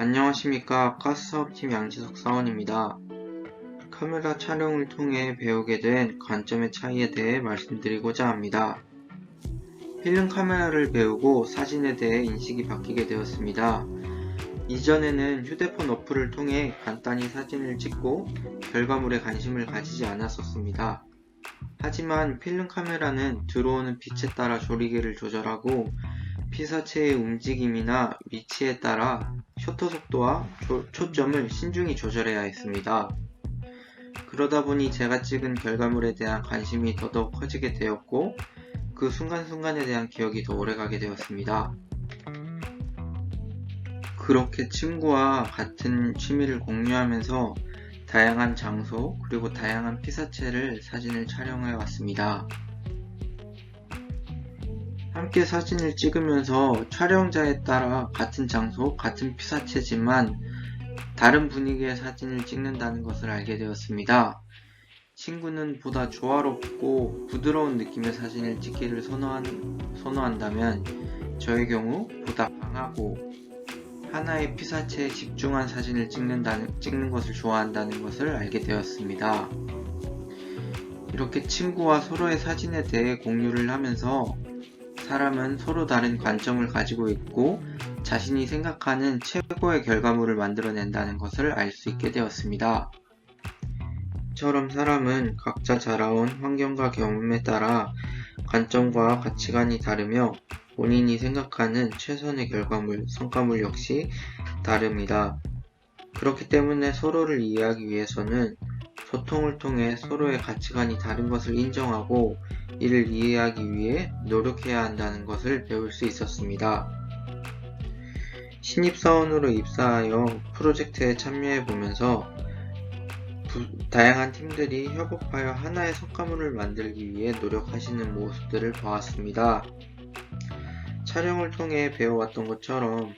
안녕하십니까 가스사업팀 양지석 사원입니다. 카메라 촬영을 통해 배우게 된 관점의 차이에 대해 말씀드리고자 합니다. 필름 카메라를 배우고 사진에 대해 인식이 바뀌게 되었습니다. 이전에는 휴대폰 어플을 통해 간단히 사진을 찍고 결과물에 관심을 가지지 않았었습니다. 하지만 필름 카메라는 들어오는 빛에 따라 조리개를 조절하고 피사체의 움직임이나 위치에 따라 셔터 속도와 조- 초점을 신중히 조절해야 했습니다. 그러다 보니 제가 찍은 결과물에 대한 관심이 더더욱 커지게 되었고 그 순간순간에 대한 기억이 더 오래가게 되었습니다. 그렇게 친구와 같은 취미를 공유하면서 다양한 장소 그리고 다양한 피사체를 사진을 촬영해 왔습니다. 함께 사진을 찍으면서 촬영자에 따라 같은 장소, 같은 피사체지만 다른 분위기의 사진을 찍는다는 것을 알게 되었습니다. 친구는 보다 조화롭고 부드러운 느낌의 사진을 찍기를 선호한, 선호한다면 저의 경우 보다 강하고 하나의 피사체에 집중한 사진을 찍는다는, 찍는 것을 좋아한다는 것을 알게 되었습니다. 이렇게 친구와 서로의 사진에 대해 공유를 하면서 사람은 서로 다른 관점을 가지고 있고 자신이 생각하는 최고의 결과물을 만들어낸다는 것을 알 수 있게 되었습니다. 이처럼 사람은 각자 자라온 환경과 경험에 따라 관점과 가치관이 다르며 본인이 생각하는 최선의 결과물, 성과물 역시 다릅니다. 그렇기 때문에 서로를 이해하기 위해서는 소통을 통해 서로의 가치관이 다른 것을 인정하고 이를 이해하기 위해 노력해야 한다는 것을 배울 수 있었습니다. 신입사원으로 입사하여 프로젝트에 참여해 보면서 다양한 팀들이 협업하여 하나의 성과물을 만들기 위해 노력하시는 모습들을 보았습니다. 촬영을 통해 배워왔던 것처럼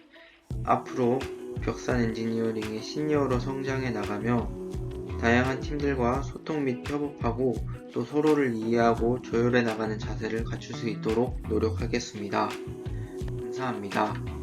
앞으로 벽산 엔지니어링의 시니어로 성장해 나가며 다양한 팀들과 소통 및 협업하고 또 서로를 이해하고 조율해 나가는 자세를 갖출 수 있도록 노력하겠습니다. 감사합니다.